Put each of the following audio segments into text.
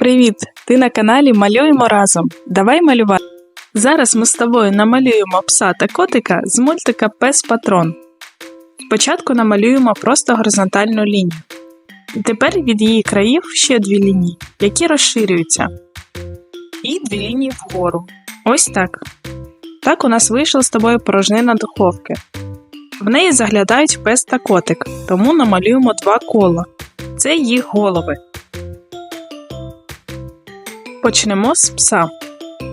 Привіт! Ти на каналі Малюємо разом. Давай малювати. Зараз ми з тобою намалюємо пса та котика з мультика Пес Патрон. Спочатку намалюємо просто горизонтальну лінію. Тепер від її країв ще дві лінії, які розширюються. І дві лінії вгору. Ось так. Так у нас вийшла з тобою порожнина духовки. В неї заглядають пес та котик, тому намалюємо два кола. Це їх голови. Почнемо з пса.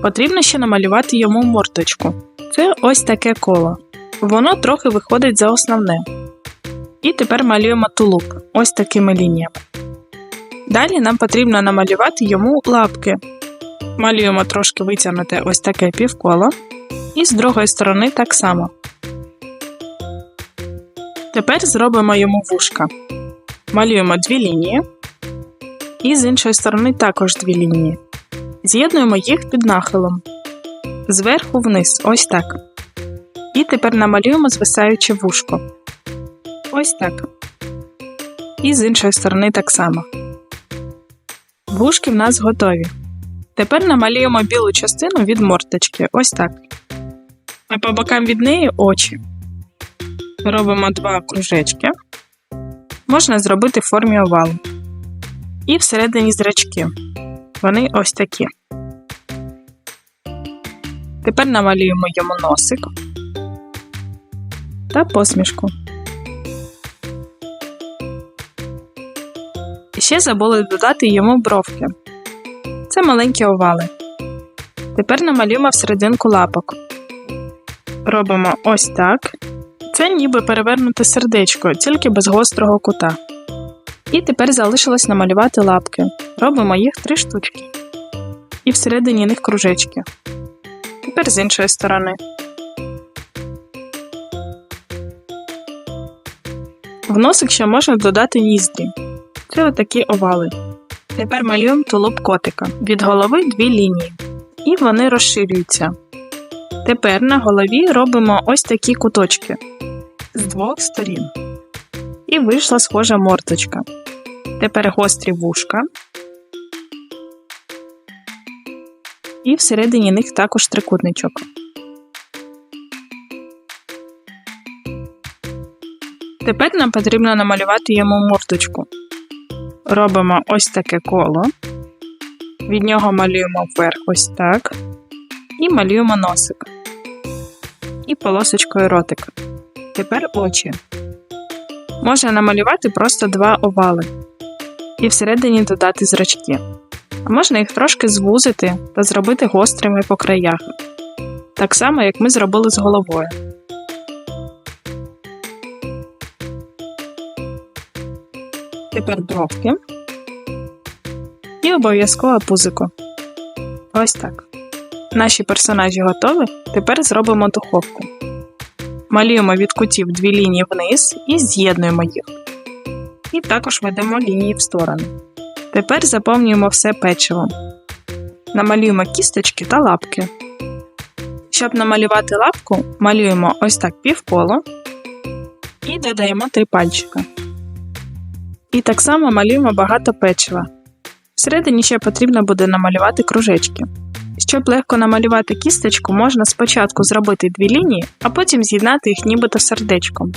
Потрібно ще намалювати йому мордочку. Це ось таке коло. Воно трохи виходить за основне. І тепер малюємо тулуб ось такими лініями. Далі нам потрібно намалювати йому лапки. Малюємо трошки витягнуте ось таке півколо. І з другої сторони так само. Тепер зробимо йому вушка. Малюємо дві лінії. І з іншої сторони також дві лінії. З'єднуємо їх під нахилом. Зверху вниз, ось так. І тепер намалюємо звисаюче вушко. Ось так. І з іншої сторони так само. Вушки в нас готові. Тепер намалюємо білу частину від морточки. Ось так. А по бокам від неї очі. Робимо два кружечки. Можна зробити в формі овалу. І всередині зрачки. Вони ось такі. Тепер намалюємо йому носик та посмішку. І ще забули додати йому бровки. Це маленькі овали. Тепер намалюємо всерединку лапок. Робимо ось так. Це ніби перевернуте сердечко, тільки без гострого кута. І тепер залишилось намалювати лапки. Робимо їх три штучки. І всередині них кружечки. Тепер з іншої сторони. В носик ще можна додати ніздрі. Це отакі овали. Тепер малюємо тулуб котика. Від голови дві лінії. І вони розширюються. Тепер на голові робимо ось такі куточки з двох сторін. І вийшла схожа морточка. Тепер гострі вушка. І всередині них також трикутничок. Тепер нам потрібно намалювати йому мордочку. Робимо ось таке коло. Від нього малюємо вверх ось так. І малюємо носик. І полосочкою ротик. Тепер очі. Можна намалювати просто два овали і всередині додати зрачки. А можна їх трошки звузити та зробити гострими по краях, так само, як ми зробили з головою. Тепер бровки і обов'язково пузико. Ось так. Наші персонажі готові. Тепер зробимо духовку. Малюємо від кутів дві лінії вниз і з'єднуємо їх. І також ведемо лінії в сторони. Тепер заповнюємо все печивом. Намалюємо кісточки та лапки. Щоб намалювати лапку, малюємо ось так півколо і додаємо три пальчика. І так само малюємо багато печива. Всередині ще потрібно буде намалювати кружечки. Щоб легко намалювати кісточку, можна спочатку зробити дві лінії, а потім з'єднати їх нібито сердечком.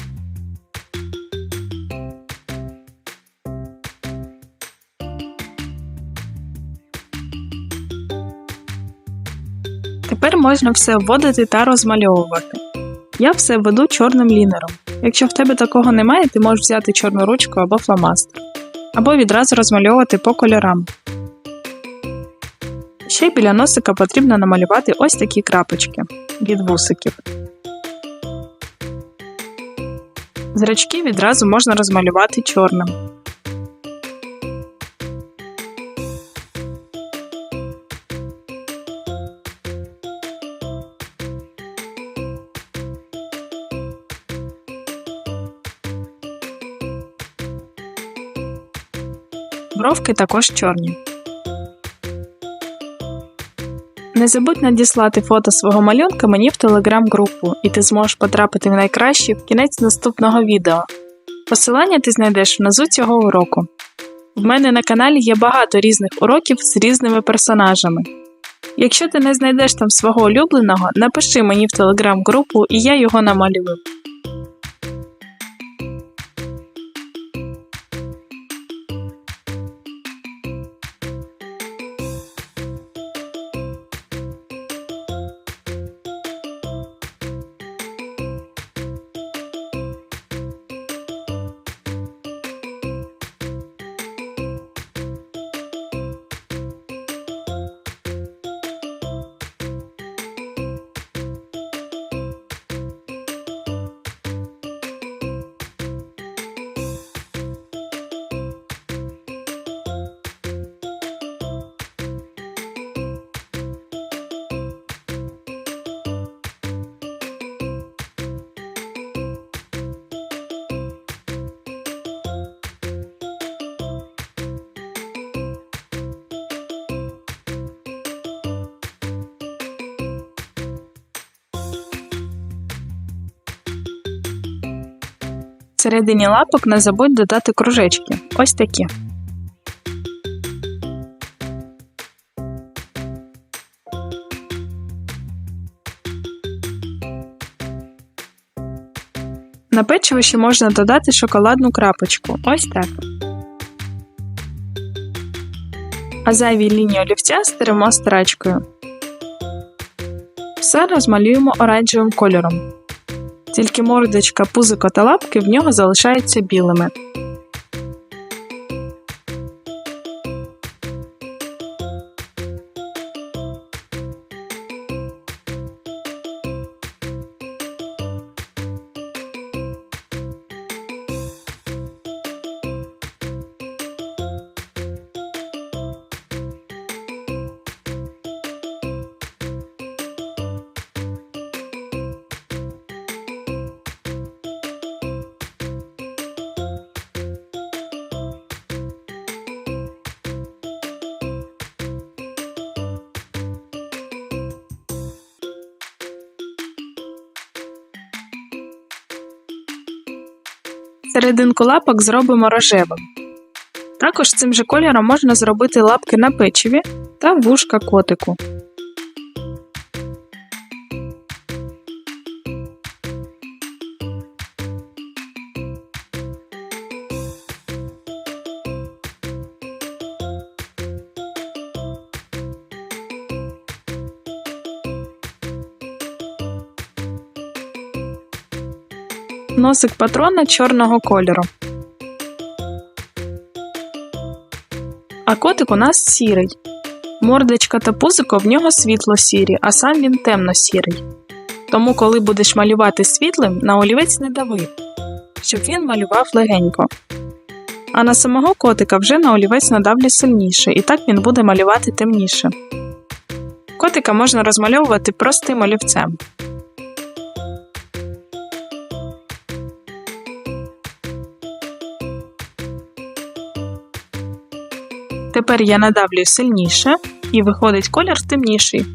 Тепер можна все вводити та розмальовувати. Я все веду чорним лінером. Якщо в тебе такого немає, ти можеш взяти чорну ручку або фломастер, або відразу розмальовувати по кольорам. Ще біля носика потрібно намалювати ось такі крапочки від вусиків. Зрачки відразу можна розмалювати чорним. Бровки також чорні. Не забудь надіслати фото свого малюнка мені в телеграм-групу, і ти зможеш потрапити в найкращий в кінець наступного відео. Посилання ти знайдеш внизу цього уроку. В мене на каналі є багато різних уроків з різними персонажами. Якщо ти не знайдеш там свого улюбленого, напиши мені в телеграм-групу і я його намалюю. Всередині лапок не забудь додати кружечки. Ось такі. На печиво ще можна додати шоколадну крапочку. Ось так. А зайві лінії олівця стеремо страчкою. Все розмалюємо оранжевим кольором. Тільки мордочка, пузико та лапки в нього залишаються білими. Серединку лапок зробимо рожевим. Також цим же кольором можна зробити лапки на печиві та вушка котику. Носик патрона чорного кольору. А котик у нас сірий. Мордочка та пузико в нього світло сірі, а сам він темно сірий. Тому, коли будеш малювати світлим, на олівець не дави, щоб він малював легенько. А на самого котика вже на олівець надавлю сильніше, і так він буде малювати темніше. Котика можна розмальовувати простим олівцем. Тепер я надавлюю сильніше і виходить колір темніший.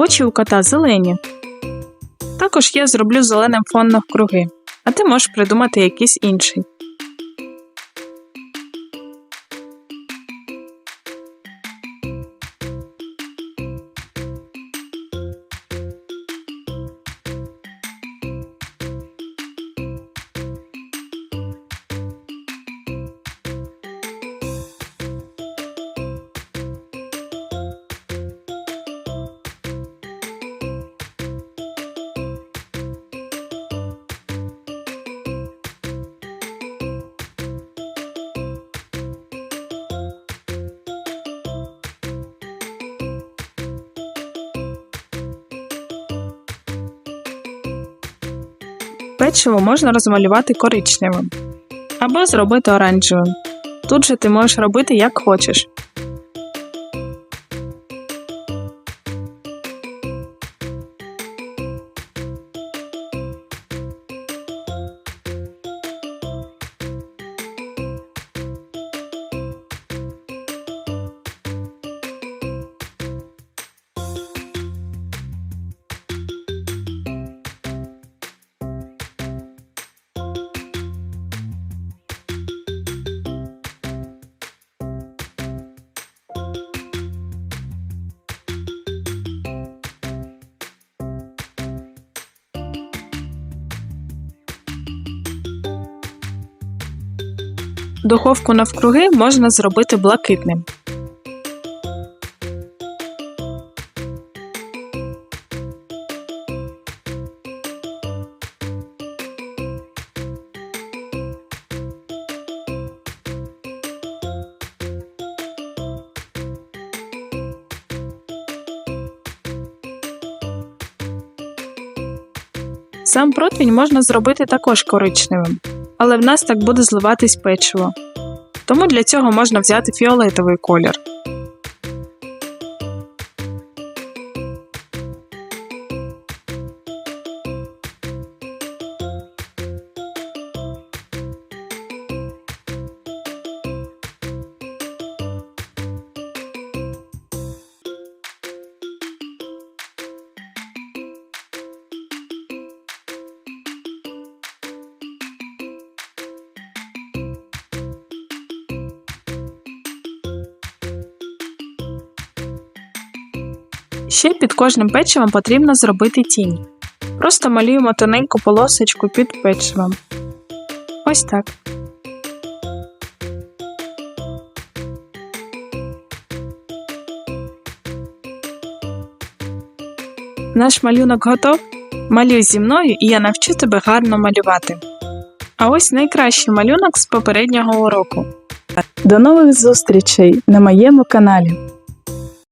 Очі у кота зелені. Також я зроблю зеленим фон навкруги, а ти можеш придумати якийсь інший. Печиво можна розмалювати коричневим або зробити оранжевим. Тут же ти можеш робити як хочеш. Духовку навкруги можна зробити блакитним. Сам противень можна зробити також коричневим, але в нас так буде зливатись печиво. Тому для цього можна взяти фіолетовий колір. Ще під кожним печивом потрібно зробити тінь. Просто малюємо тоненьку полосочку під печивом. Ось так. Наш малюнок готов. Малюй зі мною і я навчу тебе гарно малювати. А ось найкращий малюнок з попереднього уроку. До нових зустрічей на моєму каналі.